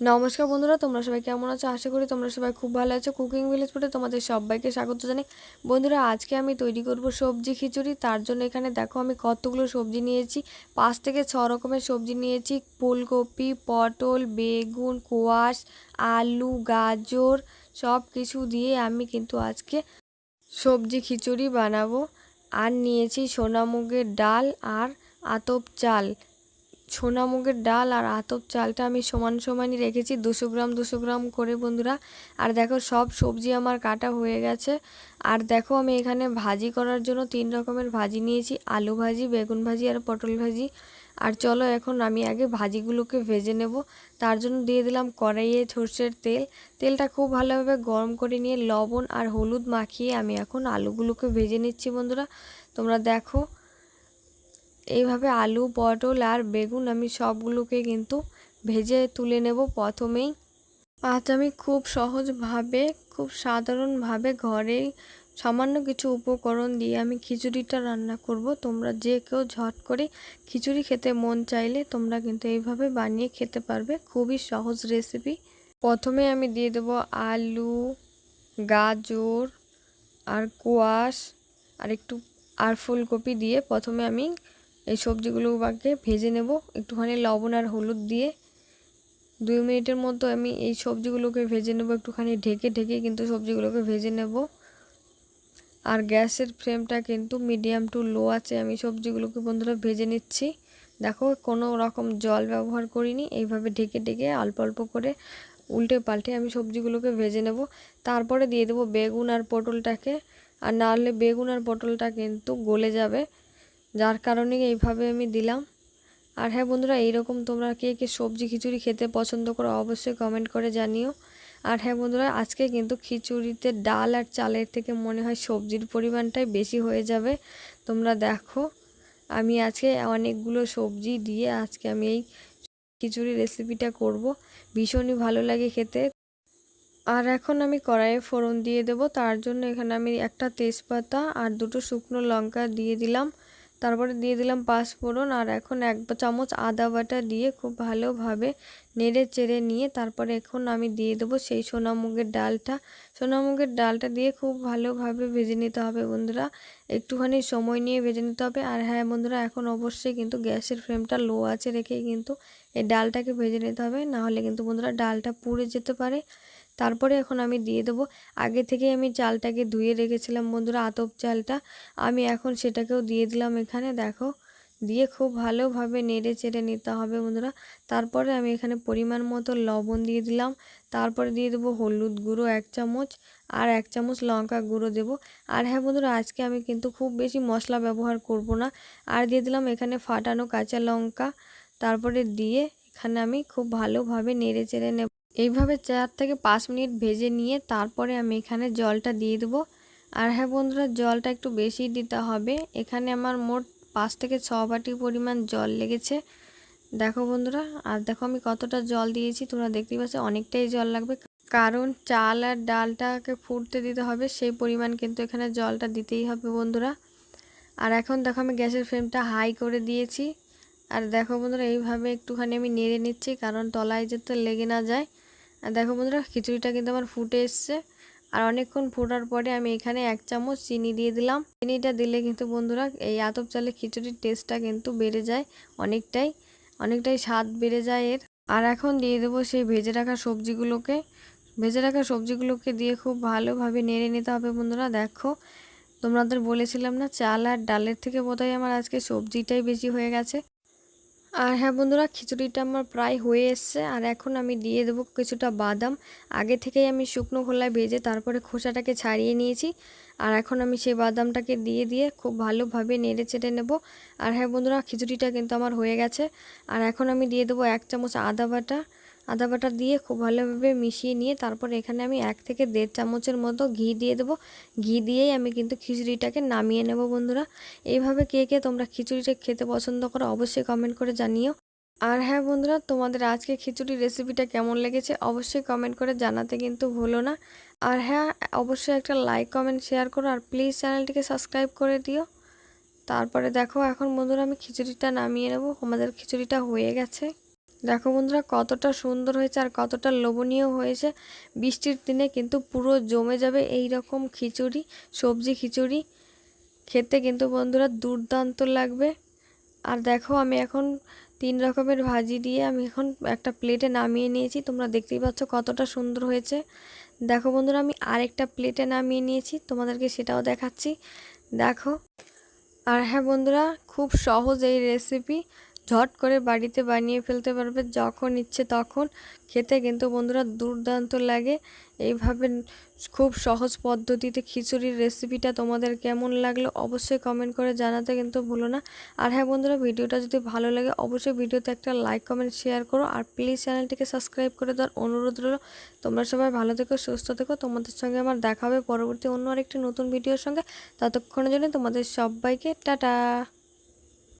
নমস্কার বন্ধুরা, তোমরা সবাই কেমন আছো? আশা করি তোমরা সবাই খুব ভালো আছো। কুকিং ভিলেজ ফুটে তোমাদের সবাইকে স্বাগত জানাই। বন্ধুরা, আজকে আমি তৈরি করব সবজি খিচুড়ি। তার জন্য এখানে দেখো, আমি কতগুলো সবজি নিয়েছি। পাঁচ থেকে ছ রকমের সবজি নিয়েছি। ফুলকপি, পটল, বেগুন, কোয়াশ, আলু, গাজর সব কিছু দিয়ে আমি কিন্তু আজকে সবজি খিচুড়ি বানাবো। আর নিয়েছি সোনামুগের ডাল আর আতপ চাল। সোনা মুগের ডাল আর আতপ চালটা আমি সমান সমানই রেখেছি, দুশো গ্রাম দুশো গ্রাম করে বন্ধুরা। আর দেখো সব সবজি আমার কাটা হয়ে গেছে। আর দেখো আমি এখানে ভাজি করার জন্য তিন রকমের ভাজি নিয়েছি, আলু ভাজি, বেগুন ভাজি আর পটল ভাজি। আর চলো এখন আমি আগে ভাজিগুলোকে ভেজে নেব। তার জন্য দিয়ে দিলাম কড়াইয়ে সর্ষের তেল। তেলটা খুব ভালোভাবে গরম করে নিয়ে লবণ আর হলুদ মাখিয়ে আমি এখন আলুগুলোকে ভেজে নিচ্ছি বন্ধুরা। তোমরা দেখো এইভাবে আলু, পটল আর বেগুন আমি সবগুলোকে কিন্তু ভেজে তুলে নেব প্রথমেই। আজ আমি খুব সহজভাবে, খুব সাধারণভাবে ঘরেই সামান্য কিছু উপকরণ দিয়ে আমি খিচুড়িটা রান্না করব। তোমরা যে কেউ ঝট করে খিচুড়ি খেতে মন চাইলে তোমরা কিন্তু এইভাবে বানিয়ে খেতে পারবে। খুবই সহজ রেসিপি। প্রথমে আমি দিয়ে দেবো আলু, গাজর আর কোয়াশ আর একটু আর ফুলকপি দিয়ে প্রথমে আমি এই সবজিগুলো সবজিগুলোকে ভেজে নেব। একটুখানি লবণ আর হলুদ দিয়ে দুই মিনিটের মতো আমি এই সবজিগুলোকে ভেজে নেব। একটুখানি ঢেকে ঢেকে কিন্তু সবজিগুলোকে ভেজে নেব। আর গ্যাসের ফ্লেমটা কিন্তু মিডিয়াম টু লো আছে। আমি সবজিগুলোকে বন্ধুরা ভেজে নিচ্ছি। দেখো, কোনো রকম জল ব্যবহার করিনি। এইভাবে ঢেকে ঢেকে অল্প অল্প করে উল্টে পাল্টে আমি সবজিগুলোকে ভেজে নেব। তারপরে দিয়ে দেবো বেগুন আর পটলটাকে। আর না হলে বেগুন আর পটলটা কিন্তু গলে যাবে। যার কারণে এইভাবে আমি দিলাম। আর হ্যাঁ বন্ধুরা, এইরকম তোমরা কে কে সবজি খিচুড়ি খেতে পছন্দ করো অবশ্যই কমেন্ট করে জানিও। আর হ্যাঁ বন্ধুরা, আজকে কিন্তু খিচুড়িতে ডাল আর চালের থেকে মনে হয় সবজির পরিমাণটাই বেশি হয়ে যাবে। তোমরা দেখো, আমি আজকে অনেকগুলো সবজি দিয়ে আজকে আমি এই খিচুড়ি রেসিপিটা করব। ভীষণই ভালো লাগে খেতে। আর এখন আমি কড়াইয়ে ফোড়ন দিয়ে দেব। তার জন্য এখানে আমি একটা তেজপাতা আর দুটো শুকনো লঙ্কা দিয়ে দিলাম। তারপরে দিয়ে দিলাম পাঁচফোড়ন আর এখন এক চামচ আদা বাটা দিয়ে খুব ভালোভাবে নেড়ে চেড়ে নিয়ে তারপরে এখন আমি দিয়ে দেবো সেই সোনামুগের ডালটা। সোনামুগের ডালটা দিয়ে খুব ভালোভাবে ভেজে নিতে হবে বন্ধুরা। একটুখানি সময় নিয়ে ভেজে নিতে হবে। আর হ্যাঁ বন্ধুরা, এখন অবশ্যই কিন্তু গ্যাসের ফ্লেমটা লো আছে রেখেই কিন্তু এই ডালটাকে ভেজে নিতে হবে। নাহলে কিন্তু বন্ধুরা ডালটা পুড়ে যেতে পারে। তারপরে এখন আমি দিয়ে দেবো। আগে থেকে আমি চালটাকে ধুয়ে রেখেছিলাম বন্ধুরা, আতপ চালটা। আমি এখন সেটাকেও দিয়ে দিলাম এখানে, দেখো। দিয়ে খুব ভালোভাবে নেড়ে চেড়ে নিতে হবে বন্ধুরা। তারপরে আমি এখানে পরিমাণ মতো লবণ দিয়ে দিলাম। তারপরে দিয়ে দেবো হলুদ গুঁড়ো এক চামচ আর এক চামচ লঙ্কা গুঁড়ো দেবো। আর হ্যাঁ বন্ধুরা, আজকে আমি কিন্তু খুব বেশি মশলা ব্যবহার করব না। আর দিয়ে দিলাম এখানে ফাটানো কাঁচা লঙ্কা। তারপরে দিয়ে এখানে আমি খুব ভালোভাবে নেড়ে চেড়ে নেব। এইভাবে চার থেকে পাঁচ মিনিট ভেজে নিয়ে তারপরে আমি এখানে জলটা দিয়ে দেবো। আর হ্যাঁ বন্ধুরা, জলটা একটু বেশি দিতে হবে। এখানে আমার মোট পাঁচ থেকে ছ বাটি পরিমাণ জল লেগেছে। দেখো বন্ধুরা, আর দেখো আমি কতটা জল দিয়েছি। তোমরা দেখতেই পাচ্ছ অনেকটাই জল লাগবে। কারণ চাল আর ডালটাকে ফুটতে দিতে হবে, সেই পরিমাণ কিন্তু এখানে জলটা দিতেই হবে বন্ধুরা। আর এখন দেখো আমি গ্যাসের ফ্লেমটা হাই করে দিয়েছি। আর দেখো বন্ধুরা, এইভাবে একটুখানি আমি নেড়ে নিচ্ছি, কারণ তলায় যাতে লেগে না যায়। আর দেখো বন্ধুরা, খিচুড়িটা কিন্তু আমার ফুটে এসছে। আর অনেকক্ষণ ফোটার পরে আমি এখানে এক চামচ চিনি দিয়ে দিলাম। চিনিটা দিলে কিন্তু বন্ধুরা, এই আতপ চালের খিচুড়ির টেস্টটা কিন্তু বেড়ে যায় অনেকটাই অনেকটাই স্বাদ বেড়ে যায় এর। আর এখন দিয়ে দেবো সেই ভেজে রাখা সবজিগুলোকে। ভেজে রাখা সবজিগুলোকে দিয়ে খুব ভালোভাবে নেড়ে নিতে হবে বন্ধুরা, দেখো। তোমাদের বলেছিলাম না, চাল আর ডালের থেকে বোধহয় আমার আজকে সবজিটাই বেশি হয়ে গেছে। আর হ্যাঁ বন্ধুরা, খিচুড়িটা আমার প্রায় হয়ে এসছে। আর এখন আমি দিয়ে দেবো কিছুটা বাদাম। আগে থেকেই আমি শুকনো খোলায় ভেজে তারপরে খোসাটাকে ছাড়িয়ে নিয়েছি। আর এখন আমি সেই বাদামটাকে দিয়ে দিয়ে খুব ভালোভাবে নেড়ে চেড়ে নেব। আর হ্যাঁ বন্ধুরা, খিচুড়িটা কিন্তু আমার হয়ে গেছে। আর এখন আমি দিয়ে দেবো এক চামচ আদা বাটা। আদা বাটা দিয়ে খুব ভালোভাবে মিশিয়ে নিয়ে তারপর এখানে আমি এক থেকে দেড় চামচের মতো ঘি দিয়ে দেবো। ঘি দিয়েই আমি কিন্তু খিচুড়িটাকে নামিয়ে নেব বন্ধুরা। এইভাবে কে কে তোমরা খিচুড়িটা খেতে পছন্দ করো অবশ্যই কমেন্ট করে জানিও। আর হ্যাঁ বন্ধুরা, তোমাদের আজকে খিচুড়ি রেসিপিটা কেমন লেগেছে অবশ্যই কমেন্ট করে জানাতে কিন্তু ভুলো না। আর হ্যাঁ অবশ্যই একটা লাইক কমেন্ট শেয়ার করো আর প্লিজ চ্যানেলটিকে সাবস্ক্রাইব করে দিও। তারপরে দেখো, এখন বন্ধুরা আমি খিচুড়িটা নামিয়ে নেব। আমাদের খিচুড়িটা হয়ে গেছে। দেখো বন্ধুরা, কতটা সুন্দর হয়েছে আর কতটা লোভনীয় হয়েছে। বৃষ্টির দিনে কিন্তু পুরো জমে যাবে এই রকম খিচুড়ি, সবজি খিচুড়ি। খেতে কিন্তু বন্ধুরা দুর্দান্ত লাগবে। আর দেখো, আমি এখন তিন রকমের ভাজি দিয়ে আমি এখন একটা প্লেটে নামিয়ে নিয়েছি। তোমরা দেখতেই পাচ্ছ কতটা সুন্দর হয়েছে। দেখো বন্ধুরা, আমি আরেকটা প্লেটে নামিয়ে নিয়েছি, তোমাদেরকে সেটাও দেখাচ্ছি। দেখো। আর হ্যাঁ বন্ধুরা, খুব সহজ এই রেসিপি ঝট করে বাড়িতে বানিয়ে ফেলতে পারবে যখন ইচ্ছে তখন। খেতে কিন্তু বন্ধুরা দুর্দান্ত লাগে। এইভাবে খুব সহজ পদ্ধতিতে খিচুড়ির রেসিপিটা তোমাদের কেমন লাগল অবশ্যই কমেন্ট করে জানাতে কিন্তু ভুলো না। আর হ্যাঁ বন্ধুরা, ভিডিওটা যদি ভালো লাগে অবশ্যই ভিডিওতে একটা লাইক কমেন্ট শেয়ার করো। আর প্লিজ চ্যানেলটিকে সাবস্ক্রাইব করে দেওয়ার অনুরোধ রইল। তোমরা সবাই ভালো থেকো, সুস্থ থেকো। তোমাদের সঙ্গে আমার দেখা হবে পরবর্তী অন্য আরেকটি নতুন ভিডিওর সঙ্গে। ততক্ষণের জন্য তোমাদের সবাইকে টাটা।